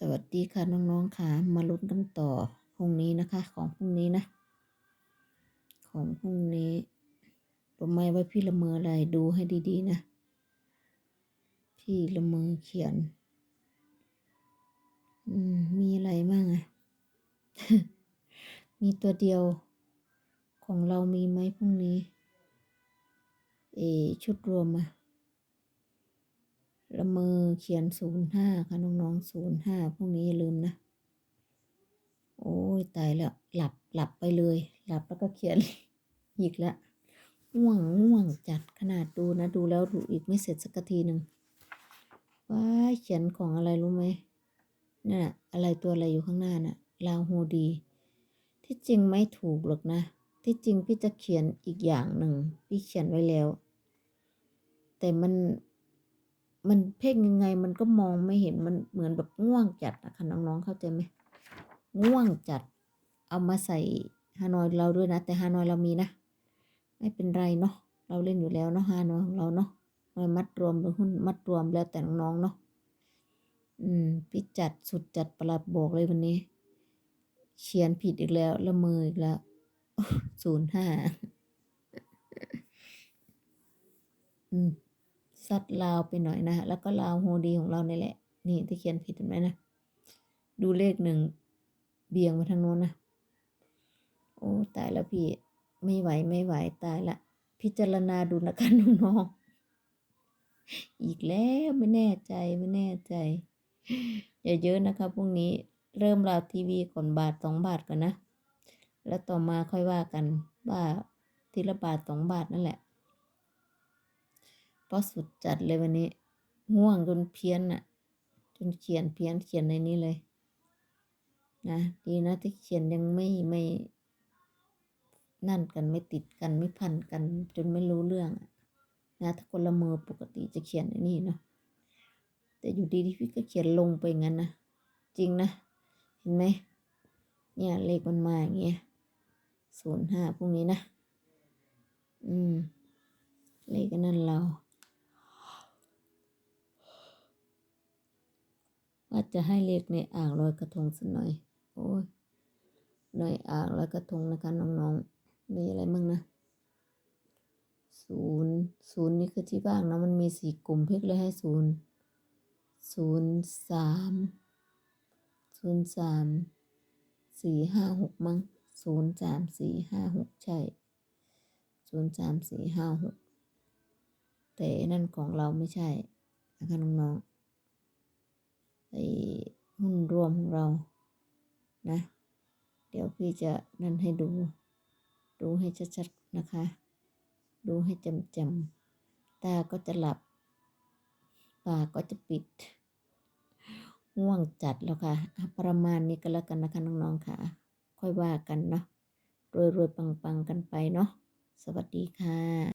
สวัสดีค่ะน้องๆค่ะ มาลุ้นกันต่อพรุ่งนี้นะคะ ของพรุ่งนี้นะ ของพรุ่งนี้รู้ไหมว่าพี่ละเมออะไรดูให้ดีๆนะ พี่ละเมอเขียน อืม มีอะไรบ้างอะมีตัวเดียว ของเรามีไหมพรุ่งนี้ เออชุดรวมอะ ละเมอเขียนศูนย์ห้าค่ะน้องๆศูนย์ห้าพรุ่งนี้อย่าลืมนะ โอ้ยตายแล้ว หลับหลับไปเลย หลับแล้วก็เขียนอีกละง่วงง่วงจัดขนาดดูนะดูแล้วดูอีกไม่เสร็จสักทีหนึ่งว้าเขียนของอะไรรู้ไหมนั่นน่ะอะไรตัวอะไรอยู่ข้างหน้าน่ะลาวโฮดี ที่จริงไม่ถูกหรอกนะ ที่จริงพี่จะเขียนอีกอย่างหนึ่งพี่เขียนไว้แล้ว แต่มัน มันเพ่งยังไงมันก็มองไม่เห็นมันเหมือนแบบง่วงจัดนะคะน้องๆเข้าใจไหมง่วงจัด เอามาใส่ฮานอยเราด้วยนะ แต่ฮานอยเรามีนะ ไม่เป็นไรเนาะเราเล่นอยู่แล้วเนาะฮานอยของเราเนาะหน่วยมัดรวมหรือหุ้นมัดรวมแล้วแต่น้องๆเนาะอืมพี่จัดสุดจัดประหลัดบอกเลยวันนี้เขียนผิดอีกแล้ว ละเมออีกแล้วศูนย์ห้าอืม ซัดลาวไปหน่อยนะ แล้วก็ลาวโฮดีของเราเนี่ยแหละ นี่ที่เขียนผิดเห็นไหมนะ ดูเลขหนึ่งเบี่ยงมาทางโน้นนะ โอ้ตายแล้วพี่ ไม่ไหวไม่ไหวตายละ พิจารณาดูนะคะน้องๆอีกแล้วไม่แน่ใจไม่แน่ใจอย่าเยอะนะคะพรุ่งนี้เริ่มราวทีวีก่อนบาทสองบาทก่อนนะ แล้วต่อมาค่อยว่ากันว่าทีละบาทสองบาทนั่นแหละ เพราะสุดจัดเลยวันนี้ง่วงจนเพี้ยนอะจนเขียนเพี้ยนเขียนในนี้เลย นะดีนะที่เขียนยังไม่ไม่นั่นกันไม่ติดกันไม่พันกัน จนไม่รู้เรื่องนะถ้าคนละมือปกติจะเขียนในนี่เนาะแต่อยู่ดีที่พี่ก็เขียนลงไปงั้นนะจริงนะเห็นไหมเนี่ยเลขมันมาอย่างเงี้ยศูนย์ห้าพรุ่งนี้นะ อืม เลขก็นั่นเรา ว่าจะให้เลขในอ่างลอยกระทงสักหน่อย โอ้ยในอ่างลอยกระทงนะคะน้องๆ มีอะไรบ้างนะศูนย์ศูนย์นี่คือที่บ้างนะมันมีสี่กลุ่มเพิกเลยให้ศูนย์ศูนย์สามศูนย์สามสี่ห้าหกมั้งศูนย์สามสี่ห้าหกใช่ศูนย์สามสี่ห้าหกแต่นั่นของเราไม่ใช่นะคะน้องๆ หุ้นรวมเรานะ เดี๋ยวพี่จะนั่นให้ดู ดูให้ชัดๆนะคะ ดูให้จำๆตาก็จะหลับ ปากก็จะปิดง่วงจัดแล้วค่ะอะ ประมาณนี้ก็แล้วกันนะคะน้องๆค่ะ ค่อยว่ากันเนาะรวยๆปังๆกันไปเนาะสวัสดีค่ะ